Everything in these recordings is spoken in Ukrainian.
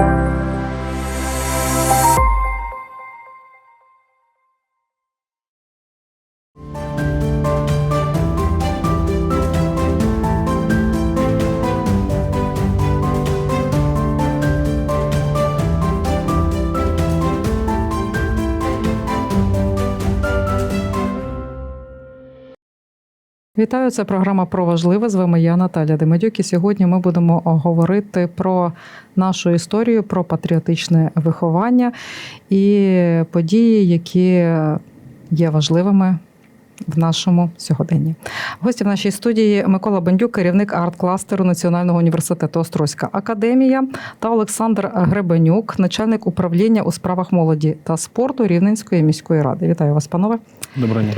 Thank you. Вітаю, це програма про важливе. З вами я Наталя Демедюк. І сьогодні ми будемо говорити про нашу історію, про патріотичне виховання і події, які є важливими в нашому сьогоденні. Гості в нашій студії Микола Бендюк, керівник арт-кластеру Національного університету Острозька академія, та Олександр Гребенюк, начальник управління у справах молоді та спорту Рівненської міської ради. Вітаю вас, панове. Доброго дня.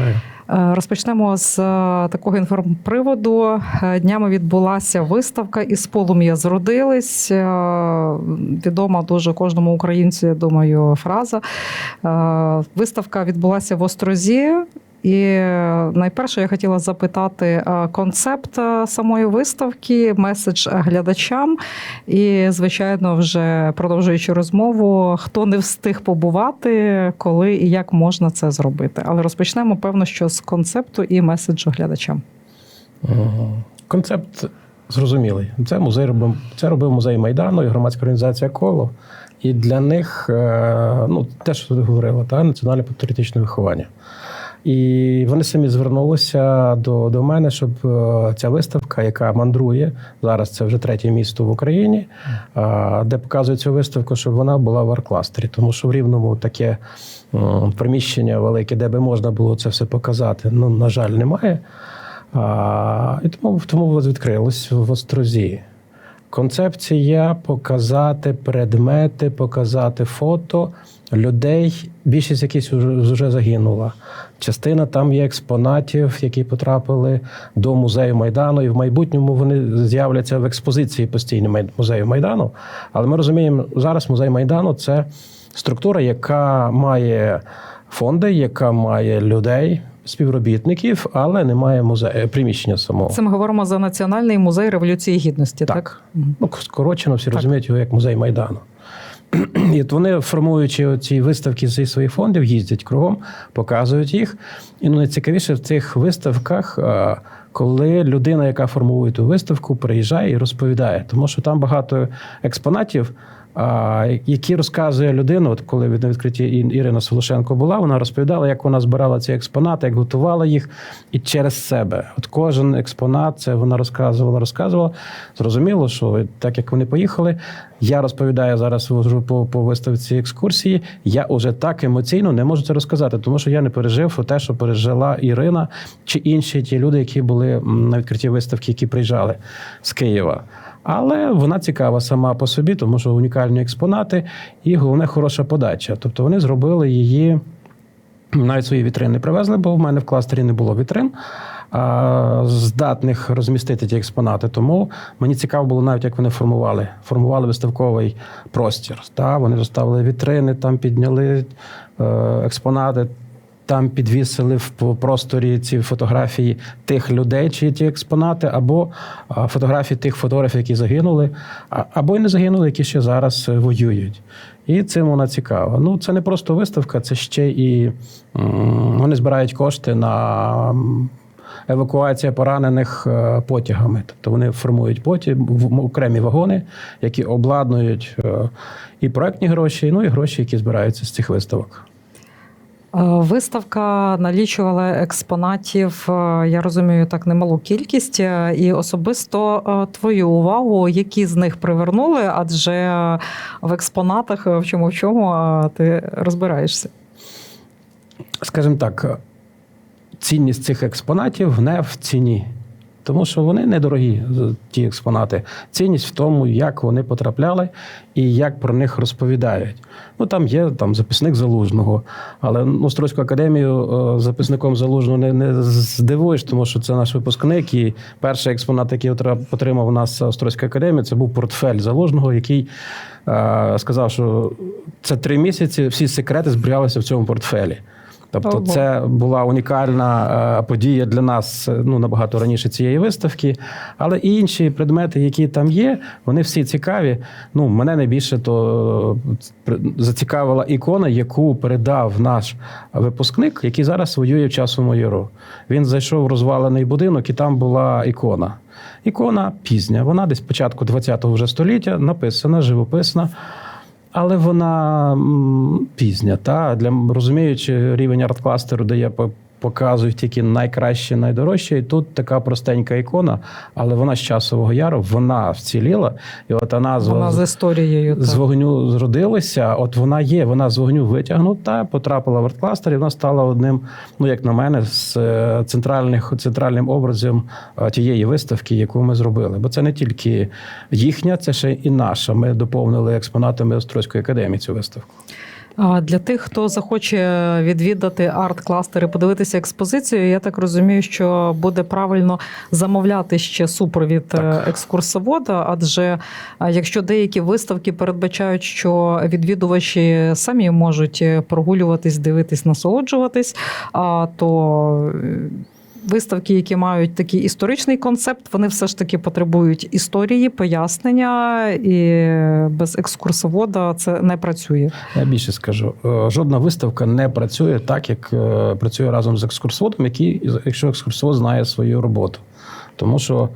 Е, Розпочнемо з е, такого інформприводу. Е, Днями відбулася виставка із полум'я зродились. Відома дуже кожному українцю, я думаю, фраза. Виставка відбулася в Острозі. І е, найперше я хотіла запитати е, концепт е, самої виставки, меседж глядачам. І, звичайно, вже продовжуючи розмову, хто не встиг побувати, коли і як можна це зробити. Але розпочнемо, певно, що з концепту і меседжу глядачам. Концепт зрозумілий. Це музей робив, це робив музей Майдану і громадська організація Коло. І для них ну, те, що ти говорила, та, національне патріотичне виховання. І вони самі звернулися до, до мене, щоб е, ця виставка, яка мандрує зараз, це вже третє місто в Україні, де показує цю виставку, щоб вона була в арт-кластері. Тому що в Рівному таке приміщення велике, де би можна було це все показати, ну, на жаль, немає. А, і тому, тому відкрилось в Острозі. Концепція показати предмети, показати фото людей, більшість яких вже, вже загинула. Частина там є експонатів, які потрапили до музею Майдану, і в майбутньому вони з'являться в експозиції постійно музею Майдану. Але ми розуміємо, зараз музей Майдану це структура, яка має фонди, яка має людей, співробітників, але немає музею приміщення самого. Це ми говоримо за Національний музей Революції Гідності, так? Так. Ну, скорочено всі Так. розуміють його як музей Майдану. І вони, формуючи ці виставки зі своїх фондів, їздять кругом, показують їх. І ну, найцікавіше в цих виставках, коли людина, яка формує ту виставку, приїжджає і розповідає, тому що там багато експонатів. Які розказує людина, от коли на відкритті Ірина Солошенко була, вона розповідала, як вона збирала ці експонати, як готувала їх, і через себе. От кожен експонат, це вона розказувала, розказувала. Зрозуміло, що так як вони поїхали, я розповідаю зараз по, по виставці екскурсії. Я уже так емоційно не можу це розказати, тому що я не пережив те, що пережила Ірина чи інші ті люди, які були на відкритті виставки, які приїжджали з Києва. Але вона цікава сама по собі, тому що унікальні експонати і головне хороша подача. Тобто вони зробили її. Навіть свої вітрини привезли, бо в мене в кластері не було вітрин, здатних розмістити ті експонати. Тому мені цікаво було навіть, як вони формували. Формували виставковий простір. Та? Вони розставили вітрини, там підняли е, експонати. Там підвісили в просторі ці фотографії тих людей, чи ті експонати, або фотографії тих фотографів, які загинули, або й не загинули, які ще зараз е, воюють. І цим вона цікава. Ну, це не просто виставка, це ще і вони збирають кошти на м, евакуацію поранених е, потягами. Тобто вони формують потяг, окремі вагони, які обладнують е, і проектні гроші, ну і гроші, які збираються з цих виставок. Е, Виставка налічувала експонатів, е, я розумію, так немалу кількість. Е, І особисто твою увагу, які з них привернули, адже в експонатах в чому в чому ти розбираєшся. скажімо так, цінність цих експонатів не в ціні. Тому що вони недорогі, ті експонати. Цінність в тому, як вони потрапляли і як про них розповідають. Ну там є там записник залужного, але ну, Острозьку академію е, записником залужного не, не здивуєш, тому що це наш випускник. І перший експонат, який отримав у нас Острозька академія, це був портфель залужного, який е, сказав, що це три місяці всі секрети зберігалися в цьому портфелі. Тобто, Ого. це була унікальна е, подія для нас е, ну, набагато раніше цієї виставки. Але і інші предмети, які там є, вони всі цікаві. Ну, мене найбільше то е, зацікавила ікона, яку передав наш випускник, який зараз воює в часу яру. Він зайшов в розвалений будинок, і там була ікона. Ікона пізня, вона десь початку ХХ вже століття, написана, живописна. Але вона пізня. Та для розуміючи рівень арт-кластеру, де я по- показую тільки найкраще, найдорожче. І тут така простенька ікона, але вона з часового яру, вона вціліла. І от вона з, Вона з історією. з вогню зродилася. От вона є, вона з вогню витягнута, потрапила в арт-кластер, і вона стала одним, ну як на мене, з е, центральних центральним образом е, тієї виставки, яку ми зробили. Бо це не тільки їхня, це ще і наша. Ми доповнили експонатами Острозької академії цю виставку. Для тих, хто захоче відвідати арт-кластери, подивитися експозицію, я так розумію, що буде правильно замовляти ще супровід Так. е, екскурсовода. Адже якщо деякі виставки передбачають, що відвідувачі самі можуть е, прогулюватись, дивитись, насолоджуватись, то. Виставки, які мають такий історичний концепт, вони все ж таки потребують історії, пояснення, і без екскурсовода це не працює. Я більше скажу, е, жодна виставка не працює так, як е, працює разом з екскурсоводом, який, якщо екскурсовод знає свою роботу. Тому що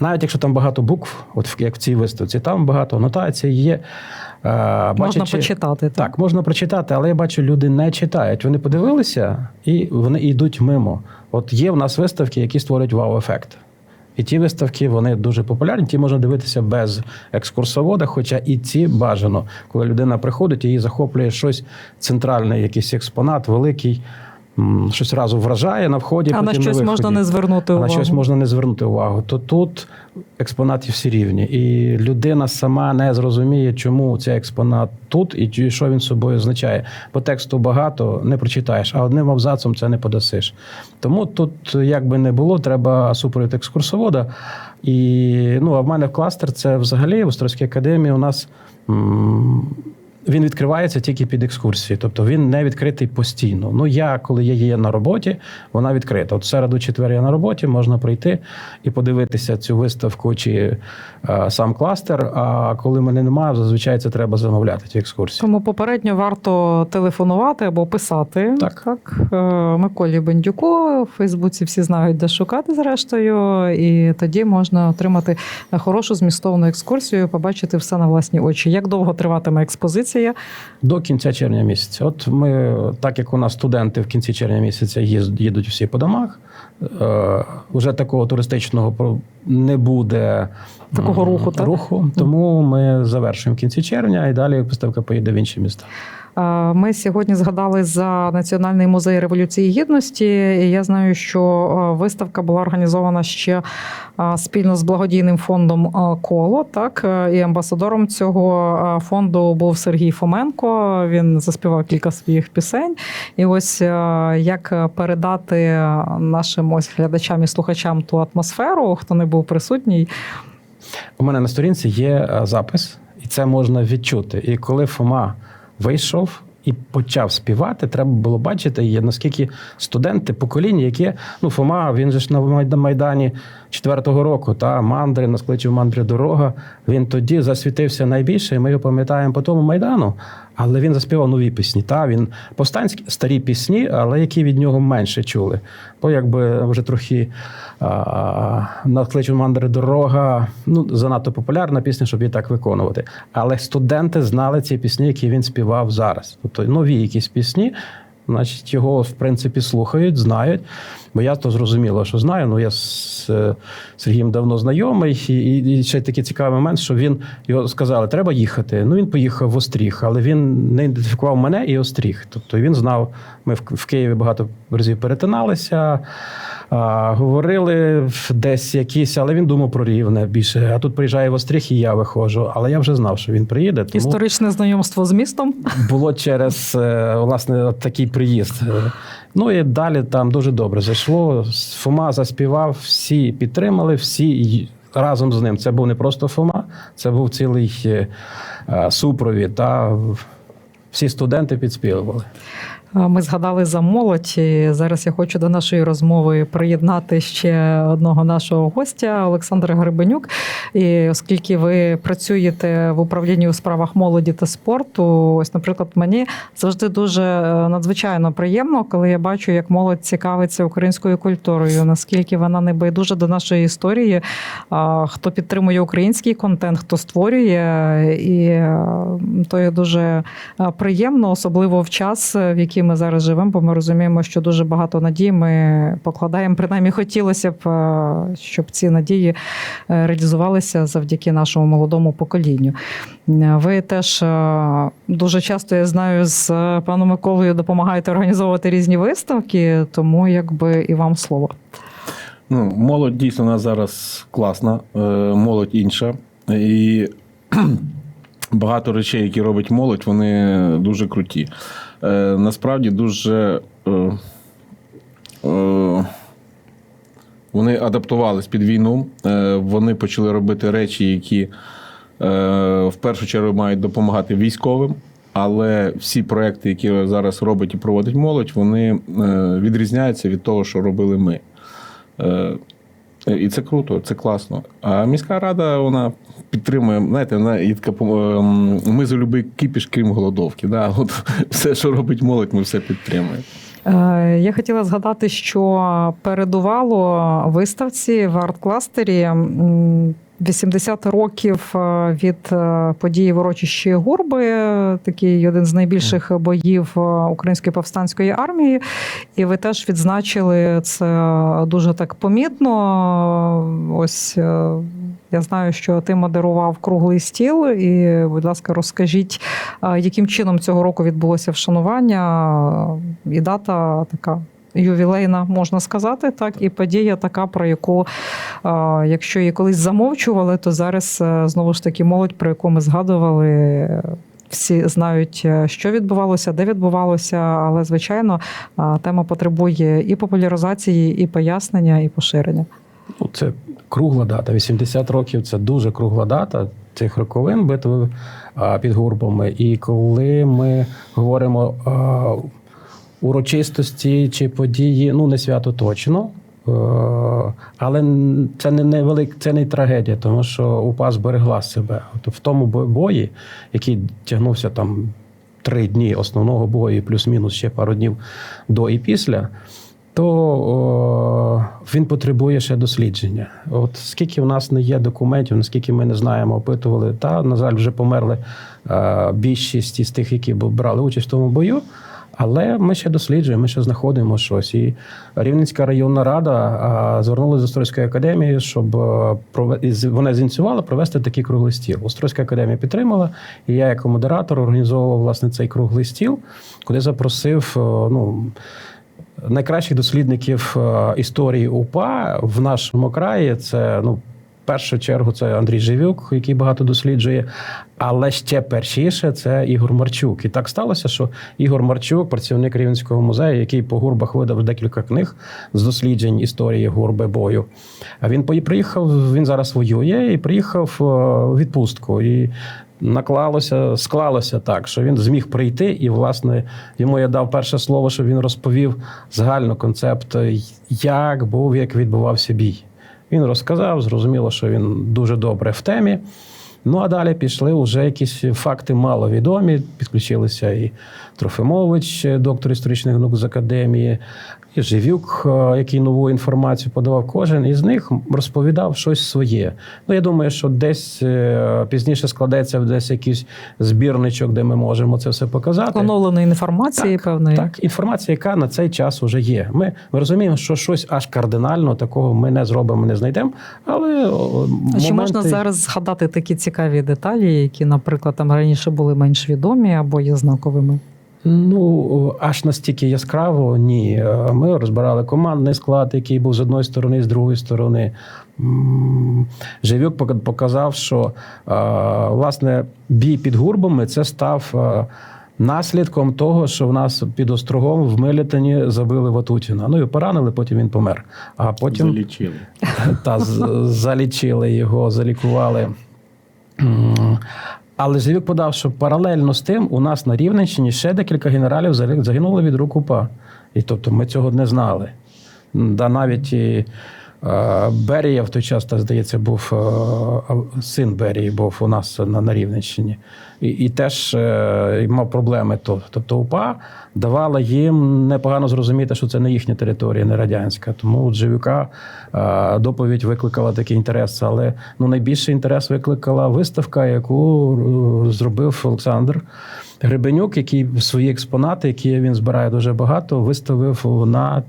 навіть якщо там багато букв, от як в цій виставці, там багато анотацій є. е, Можна бачачи- почитати. Так, можна прочитати, але я бачу, люди не читають. Вони подивилися і вони йдуть мимо. От є в нас виставки, які створюють вау-ефект. І ті виставки вони дуже популярні. Ті можна дивитися без екскурсовода, хоча і ці бажано, коли людина приходить, її захоплює щось центральне, якийсь експонат, великий, щось разу вражає на вході. А на щось виході. можна не звернути увагу. А на щось можна не звернути увагу. То тут експонати всі рівні. І людина сама не зрозуміє, чому цей експонат тут і що він собою означає. Бо тексту багато не прочитаєш, а одним абзацом це не подасиш. Тому тут, як би не було, треба супровід екскурсовода. І ну, а в мене в кластер це взагалі в Острозькій академії у нас. Він відкривається тільки під екскурсії, тобто він не відкритий постійно. Ну я, коли я є на роботі, вона відкрита. От середу, четвер я на роботі, можна прийти і подивитися цю виставку чи е, сам кластер. А коли мене немає, зазвичай це треба замовляти ті екскурсії. Тому попередньо варто телефонувати або писати. Так. Е, Миколі Бендюку в Фейсбуці всі знають, де шукати, зрештою, і тоді можна отримати хорошу змістовну екскурсію, побачити все на власні очі. Як довго триватиме експозиція? До кінця червня місяця. От ми, так як у нас студенти в кінці червня місяця їдуть всі по домах, е, вже такого туристичного не буде Такого м, руху, так? руху. Тому ми завершуємо в кінці червня, і далі виставка поїде в інші міста. Е, Ми сьогодні згадали за Національний музей революції гідності. І я знаю, що е, виставка була організована ще е, спільно з благодійним фондом Коло. Так і амбасадором цього фонду був Сергій Фоменко. Він заспівав кілька своїх пісень. І ось як передати нашим ось глядачам і слухачам ту атмосферу, хто не був присутній. У мене на сторінці є запис, і це можна відчути. І коли Фома вийшов і почав співати, треба було бачити, наскільки студенти, покоління, яке ну Фома, він же ж на Майда- Майдані четвертого року, та мандри, нас кличе в мандри дорога. Він тоді засвітився найбільше, і ми його пам'ятаємо по тому майдану. Але він заспівав нові пісні. Та він повстанські старі пісні, але які від нього менше чули. Бо якби вже трохи а, «Надкличу мандри дорога. Ну занадто популярна пісня, щоб її так виконувати. Але студенти знали ці пісні, які він співав зараз. Тобто нові якісь пісні. Значить, його в принципі слухають, знають. Бо я то зрозуміло, що знаю. Ну я з е, Сергієм давно знайомий, і, і, ще такий цікавий момент, що він його сказали, треба їхати. Ну він поїхав в Остріг, але він не ідентифікував мене і Остріг. Тобто він знав, ми в Києві багато разів перетиналися, а, говорили десь якісь, але він думав про рівне більше. А тут приїжджає в Остріг, і я виходжу. Але я вже знав, що він приїде. Тому Історичне знайомство з містом. було через е, власне такий приїзд. Е, Ну і далі там дуже добре зайшло. Фома заспівав, всі підтримали, всі разом з ним. Це був не просто Фома, це був цілий е, супровід. Та всі студенти підспівували. Ми згадали за молодь. І зараз я хочу до нашої розмови приєднати ще одного нашого гостя Олександра Гребенюк. І оскільки ви працюєте в управлінні у справах молоді та спорту, ось, наприклад, мені завжди дуже е, надзвичайно приємно, коли я бачу, як молодь цікавиться українською культурою, наскільки вона не байдужа до нашої історії, хто підтримує український контент, хто створює, і е, то є дуже е, приємно, особливо в час, в який ми зараз живемо, бо ми розуміємо, що дуже багато надій ми покладаємо. Принаймні, хотілося б, е, щоб ці надії е, реалізувалися завдяки нашому молодому поколінню. Е, Ви теж дуже часто я знаю з паном Миколою допомагаєте організовувати різні виставки, тому якби і вам слово. Ну, молодь дійсно у нас зараз класна, молодь інша. І багато речей, які робить молодь, вони дуже круті. Е, Насправді дуже. е, е, Вони адаптувались під війну, вони почали робити речі, які в першу чергу мають допомагати військовим. Але всі проекти, які зараз робить і проводить молодь, вони відрізняються від того, що робили ми. І це круто, це класно. А міська рада вона підтримує, знаєте, вона є така ем, ми за любий кипіш, крім голодовки. Да? От все, що робить молодь, ми все підтримуємо. Е, Я хотіла згадати, що передувало виставці в арт-кластері 80 років е, від е, події в урочищі Гурби, такий один з найбільших боїв української повстанської армії. І ви теж відзначили це дуже так помітно. Ось я знаю, що ти модерував круглий стіл, і, будь ласка, розкажіть, яким чином цього року відбулося вшанування і дата така. Ювілейна, можна сказати, так, і подія така, про яку, якщо її колись замовчували, то зараз е, знову ж таки молодь, про яку ми згадували, всі знають, е, що відбувалося, де відбувалося, але звичайно тема потребує і популяризації, і пояснення, і поширення. Ну, це кругла дата. 80 років це дуже кругла дата цих роковин битви під гурбами. І коли ми говоримо урочистості чи події, ну не свято точно. Але це не, не велик, це не трагедія, тому що УПА зберегла себе. От в тому бої, який тягнувся там три дні основного бою, плюс-мінус ще пару днів до і після, то о, він потребує ще дослідження. От скільки в нас не є документів, наскільки ми не знаємо, опитували, та, на жаль, вже померли е, більшість із тих, які брали участь в тому бою. Але ми ще досліджуємо, ми ще знаходимо щось. І Рівненська районна рада звернулася з Острозької академії, щоб е, вона зініціювала провести такий круглий стіл. Острозька академія підтримала, і я, як модератор, організовував власне цей круглий стіл, куди запросив е, ну, найкращих дослідників е, історії УПА в нашому краї. Це ну. В першу чергу це Андрій Живюк, який багато досліджує, але ще першіше це Ігор Марчук. І так сталося, що Ігор Марчук, працівник Рівненського музею, який по гурбах видав декілька книг з досліджень історії гурби бою. А він приїхав, він зараз воює і приїхав е, у відпустку. І наклалося, склалося так, що він зміг прийти, і, власне, йому я дав перше слово, щоб він розповів загально концепт, як був, як відбувався бій. Він розказав, зрозуміло, що він дуже добре в темі. Ну а далі пішли вже якісь факти маловідомі. Підключилися і Трофимович, доктор історичних наук з академії, і Живюк, е, який нову інформацію подавав. Кожен із них розповідав щось своє. Ну я думаю, що десь е, пізніше складеться десь якийсь збірничок, де ми можемо це все показати. Оновленої інформації, певної. Так, інформація, яка на цей час вже є. Ми, ми розуміємо, що щось аж кардинально такого ми не зробимо, не знайдемо. Але А Чи можна зараз згадати такі цікаві деталі, які, наприклад, там раніше були менш відомі або є знаковими? Ну аж настільки яскраво ні. Ми розбирали командний склад, який був з одної сторони, з другої сторони. Живюк показав, що власне бій під гурбами це став. Наслідком того, що в нас під острогом в Мелітині забили Ватутіна. Ну і поранили, потім він помер. А потім Залічили. та залічили його, залікували. Але Живюк подав, що паралельно з тим у нас на Рівненщині ще декілька генералів загинули від рук УПА. І тобто ми цього не знали. Да навіть Берія в той час, та, здається, був е, син Берії, був у нас на, на Рівненщині. І, і теж е, мав проблеми. То, тобто УПА давала їм непогано зрозуміти, що це не їхня територія, не радянська. Тому у Живюка е, доповідь викликала такий інтерес. Але ну, найбільший інтерес викликала виставка, яку е, зробив Олександр. Гребенюк, який свої експонати, які він збирає дуже багато, виставив на е,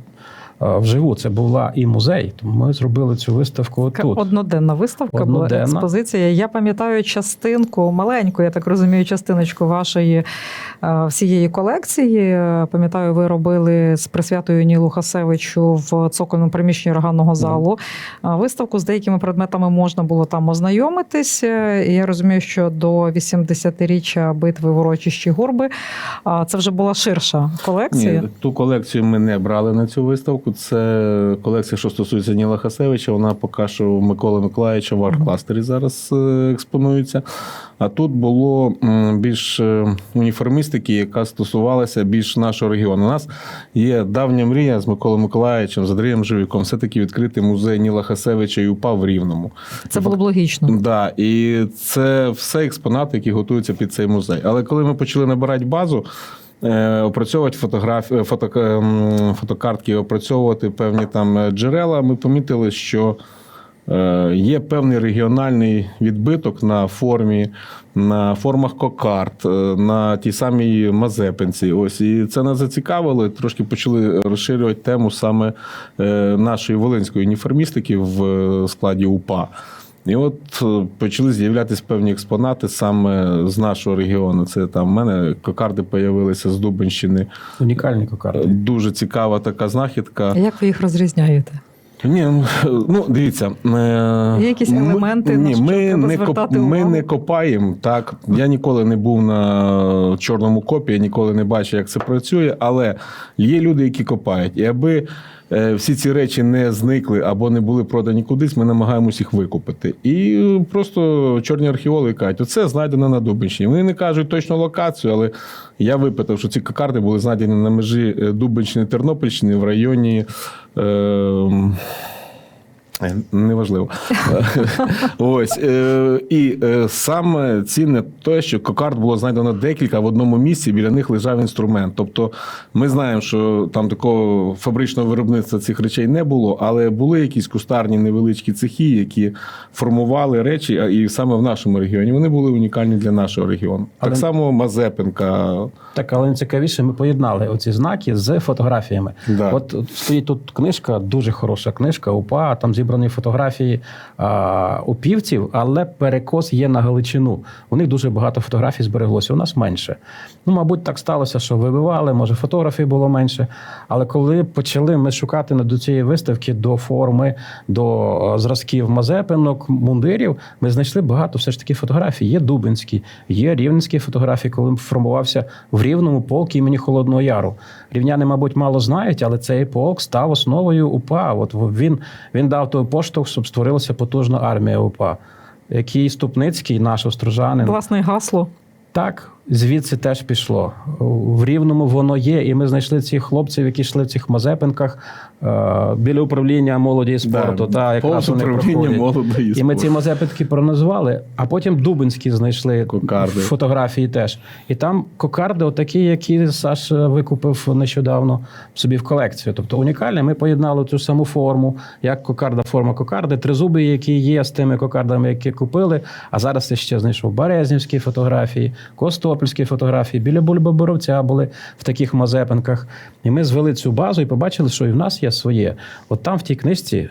вживу. Це була і музей. Тому ми зробили цю виставку тут. Одноденна виставка Одноденна. була експозиція. Я пам'ятаю частинку, маленьку, я так розумію, частиночку вашої е, всієї колекції. Е, Пам'ятаю, ви робили з присвятою Нілу Хасевичу в цокольному приміщенні органного залу. Е, Виставку з деякими предметами можна було там ознайомитись. Е, І я розумію, що до 80-річчя битви в урочищі Гурби е, це вже була ширша колекція. Ні, ту колекцію ми не брали на цю виставку. Це колекція, що стосується Ніла Хасевича. Вона поки що у Миколи Миколаївича в арт-кластері зараз е, експонується. А тут було більш е, уніформістики, яка стосувалася більш нашого регіону. У нас є давня мрія з Миколою Миколаївичем, з Андрієм Живіком, все-таки відкрити музей Ніла Хасевича і УПА в Рівному. Це було б логічно. Да, і це все експонати, які готуються під цей музей. Але коли ми почали набирати базу, опрацьовувати фотографії, фото, ем, фотокартки, опрацьовувати певні там е, джерела, ми помітили, що е, є певний регіональний відбиток на формі, на формах кокарт, е, на тій самій Мазепинці. Ось і це нас зацікавило. Трошки почали розширювати тему саме е, нашої волинської уніформістики в е, складі УПА. І от е, почали з'являтися певні експонати саме з нашого регіону. Це там в мене кокарди появилися з Дубенщини. Унікальні кокарди. Дуже цікава така знахідка. А Як ви їх розрізняєте? Ні, ну дивіться, е, Є якісь елементи, на ні, що ми треба не коп, звертати ми не копаємо. Так я ніколи не був на чорному копі, я ніколи не бачив, як це працює. Але є люди, які копають, і аби. е, Всі ці речі не зникли або не були продані кудись, ми намагаємось їх викупити. І просто чорні археологи кажуть, оце знайдено на Дубенщині. Вони не кажуть точну локацію, але я випитав, що ці кокарди були знайдені на межі е, Дубенщини Тернопільщини в районі. Е, Неважливо. Ось. е, І е, саме цінне те, що кокард було знайдено декілька, в одному місці біля них лежав інструмент. Тобто ми знаємо, що там такого фабричного виробництва цих речей не було, але були якісь кустарні невеличкі цехи, які формували речі, і саме в нашому регіоні вони були унікальні для нашого регіону. Але- Так само Мазепинка. Так, але найцікавіше, ми поєднали оці знаки з фотографіями. Да. От стоїть тут книжка, дуже хороша книжка, УПА, там зібрані фотографії а, упівців, але перекос є на Галичину. У них дуже багато фотографій збереглося, у нас менше. Ну, мабуть, так сталося, що вибивали, може, фотографій було менше. Але коли почали ми шукати до цієї виставки до форми, до е, зразків мазепинок, мундирів, ми знайшли багато все ж таки фотографій. Є дубинські, є рівненські фотографії, коли формувався в рівному полк імені Холодного Яру. Рівняни, мабуть, мало знають, але цей полк став основою УПА. От він, він дав поштовх, щоб створилася потужна армія УПА. Який Ступницький, наш острожанин, Власне гасло. так, звідси теж пішло. В Рівному воно є, і ми знайшли цих хлопців, які йшли в цих мазепинках е, біля управління молоді і спорту. та, якраз вони управління проходять. молодої І ми ці спорту. мазепинки проназвали, а потім Дубинські знайшли Кокарди. фотографії теж. І там кокарди, отакі, які Саш викупив нещодавно собі в колекцію. Тобто унікальні. Ми поєднали цю саму форму, як кокарда, форма кокарди, тризуби, які є з тими кокардами, які купили. А зараз я ще знайшов Березнівські фотографії, Костопільські фотографії, біля Бульба-Боровця були в таких мазепинках. І ми звели цю базу і побачили, що і в нас є своє. От там в тій книжці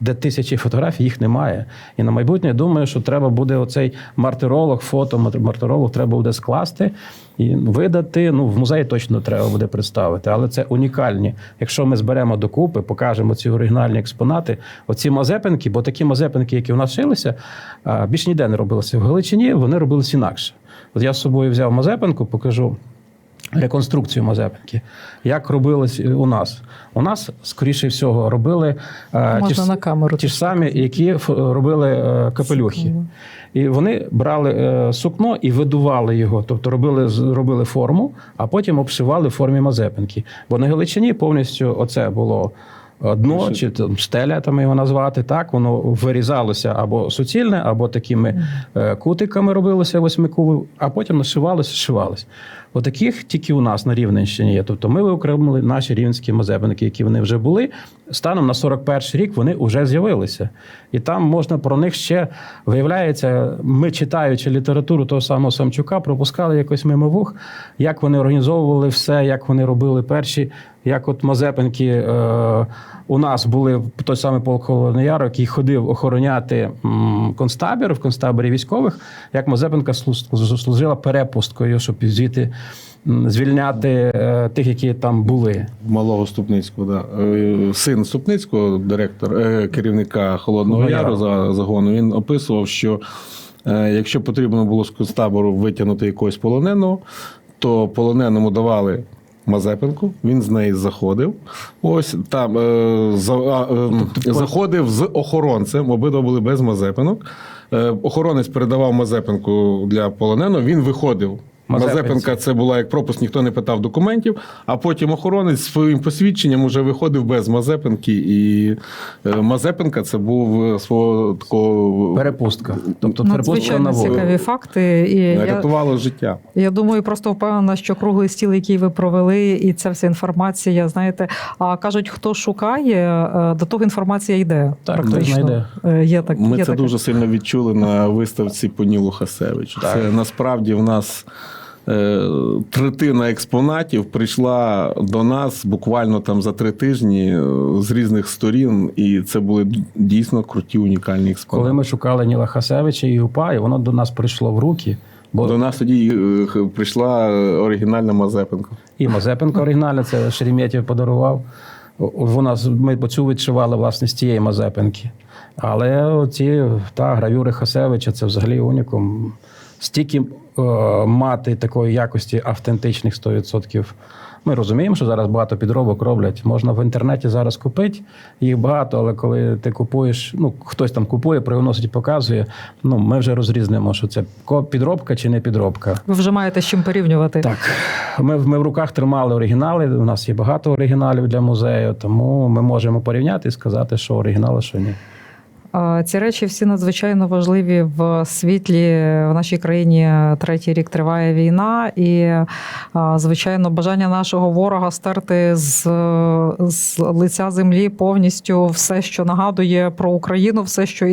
де тисячі фотографій, їх немає. І на майбутнє думаю, що треба буде оцей мартиролог, фото мартиролог треба буде скласти і видати. Ну, в музеї точно треба буде представити, але це унікальні. Якщо ми зберемо докупи, покажемо ці оригінальні експонати, оці мазепинки, бо такі мазепинки, які у нас шилися, більш ніде не робилися. В Галичині вони робилися інакше. От я з собою взяв мазепинку, покажу. реконструкцію Мазепинки. Як робилось у нас? У нас, скоріше всього, робили е, ті, ж- на камеру. ті ж самі, які робили е, капелюхи. І вони брали е, сукно і видували його, тобто робили, робили форму, а потім обшивали в формі Мазепинки. Бо на Галичині повністю оце було. Дно чи там стеля, там його назвати, так воно вирізалося або суцільне, або такими е, кутиками робилося восьмику, а потім нашивалося, шивалося. Отаких тільки у нас на Рівненщині є. Тобто ми виокремили наші рівненські мазепинки, які вони вже були. Станом на 41 рік вони вже з'явилися. І там можна про них ще виявляється, ми читаючи літературу того самого Самчука, пропускали якось мимо вух, як вони організовували все, як вони робили перші. Як от Мазепинки е, у нас були той самий полк Холодний Яр, який ходив охороняти концтабір в концтаборі військових, як Мазепинка служила перепусткою, щоб звідти звільняти е, тих, які там були. Малого Ступницького, да. Е, син Ступницького, директор, е, керівника Холодного Яру Яру. за загону, він описував, що якщо потрібно було з концтабору витягнути якогось полоненого, то полоненому давали. Мазепинку, він з неї заходив. Ось там е, за, е, заходив з охоронцем. Обидва були без Мазепинок. Е, охоронець передавав Мазепинку для полоненого. Він виходив. Мазепинці. Мазепинка це була як пропуск, ніхто не питав документів. А потім охоронець своїм посвідченням уже виходив без Мазепинки. І е, Мазепинка це був е, свого такого Перепустка. Тобто перепустка на волю. цікаві факти. І я, рятувало життя. я думаю, просто впевнена, що круглий стіл, який ви провели, і ця вся інформація, знаєте, а кажуть, хто шукає, е, до того інформація йде. Так, практично. знайде. Е, Є так, Ми є це таке. дуже сильно відчули на виставці по Нілу Хасевичу. Це насправді в нас. Е, Третина експонатів прийшла до нас буквально там за три тижні е, з різних сторін, і це були дійсно круті унікальні експонати. Коли ми шукали Ніла Хасевича і УПА, і воно до нас прийшло в руки. Бо До нас тоді е, прийшла оригінальна Мазепенко. І Мазепенко оригінальна, це Шереметєв подарував. Вона ми цю відшивали власне з тієї Мазепинки. Але ці та гравюри Хасевича це взагалі унікум. Стільки е, мати такої якості автентичних 100%. Ми розуміємо, що зараз багато підробок роблять. Можна в інтернеті зараз купити їх багато, але коли ти купуєш, ну хтось там купує, приносить і показує. Ну ми вже розрізнимо, що це підробка чи не підробка. Ви вже маєте з чим порівнювати. Так, ми, ми в руках тримали оригінали. У нас є багато оригіналів для музею, тому ми можемо порівняти і сказати, що оригінал, а що ні. Ці речі всі надзвичайно важливі в світлі. В нашій країні третій рік триває війна, і звичайно, бажання нашого ворога стерти з, з лиця землі повністю все, що нагадує про Україну, все, що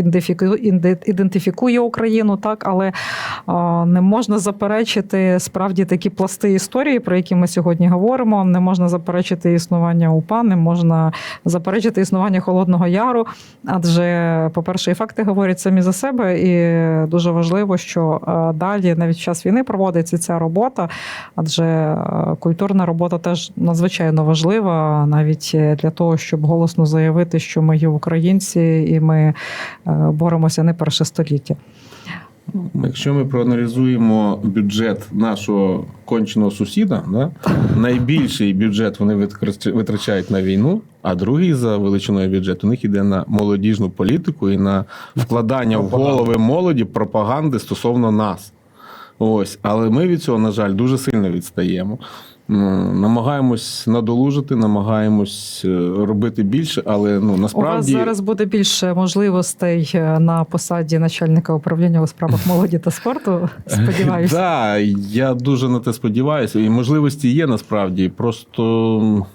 ідентифікує Україну, так але не можна заперечити справді такі пласти історії, про які ми сьогодні говоримо. Не можна заперечити існування УПА, не можна заперечити існування Холодного Яру, адже, по-перше, і факти говорять самі за себе, і дуже важливо, що е, далі, навіть в час війни, проводиться ця робота, адже е, культурна робота теж надзвичайно важлива, навіть е, для того, щоб голосно заявити, що ми є українці, і ми боремося не перше століття. Якщо ми проаналізуємо бюджет нашого конченого сусіда, да, найбільший бюджет вони витрач- витрачають на війну, а другий за величиною бюджет у них йде на молодіжну політику і на вкладання в голови молоді пропаганди стосовно нас. Ось, але ми від цього, на жаль, дуже сильно відстаємо. М, Намагаємось надолужити, намагаємось е, робити більше, але ну У вас зараз буде більше можливостей е, на посаді начальника управління у справах молоді та спорту. Сподіваюся. Так, я дуже на те сподіваюся. І можливості є насправді. Просто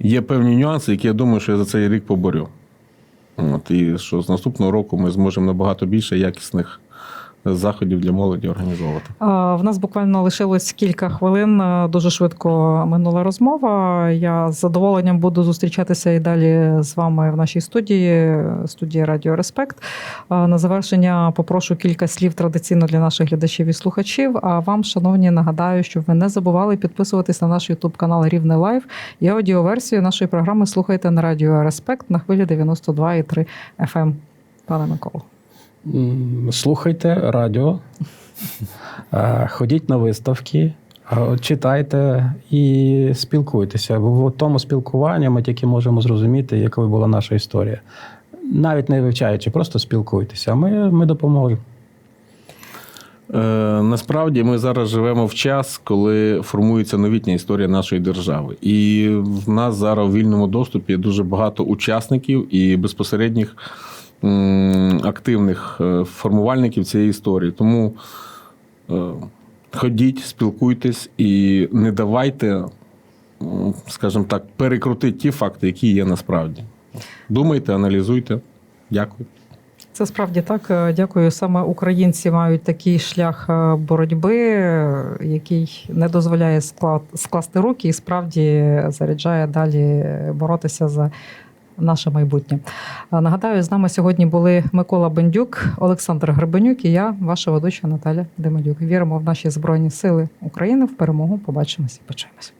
є певні нюанси, які я думаю, що я за цей рік поборю. От, і що з наступного року ми зможемо набагато більше якісних заходів для молоді організовувати. В нас буквально лишилось кілька хвилин. е, Дуже швидко минула розмова. Я з задоволенням буду зустрічатися і далі з вами в нашій студії, студії Радіо Респект. На завершення попрошу кілька слів традиційно для наших глядачів і слухачів. А вам, шановні, нагадаю, щоб ви не забували підписуватись на наш Ютуб канал Рівне Лайв і аудіоверсію нашої програми слухайте на Радіо Респект на хвилі 92,3 FM. Ем. Пане Миколо. Слухайте радіо, ходіть на виставки, Читайте і спілкуйтеся. Бо в тому спілкуванні ми тільки можемо зрозуміти, якою була наша історія. Навіть не вивчаючи, просто спілкуйтеся. А ми, ми допоможемо. Е, насправді ми зараз живемо в час, коли формується новітня історія нашої держави. І в нас зараз у вільному доступі дуже багато учасників і безпосередніх активних е, формувальників цієї історії. Тому е, ходіть, спілкуйтесь і не давайте, скажімо так, перекрутити ті факти, які є насправді. Думайте, аналізуйте. Дякую. Це справді так. Е, Дякую. Саме українці мають такий шлях боротьби, який не дозволяє склад, скласти руки і справді заряджає далі боротися за наше майбутнє. Е, Нагадаю, з нами сьогодні були Микола Бендюк, Олександр Гребенюк і я, ваша ведуча Наталя Демедюк. Віримо в наші збройні сили України в перемогу. Побачимось і почуємось.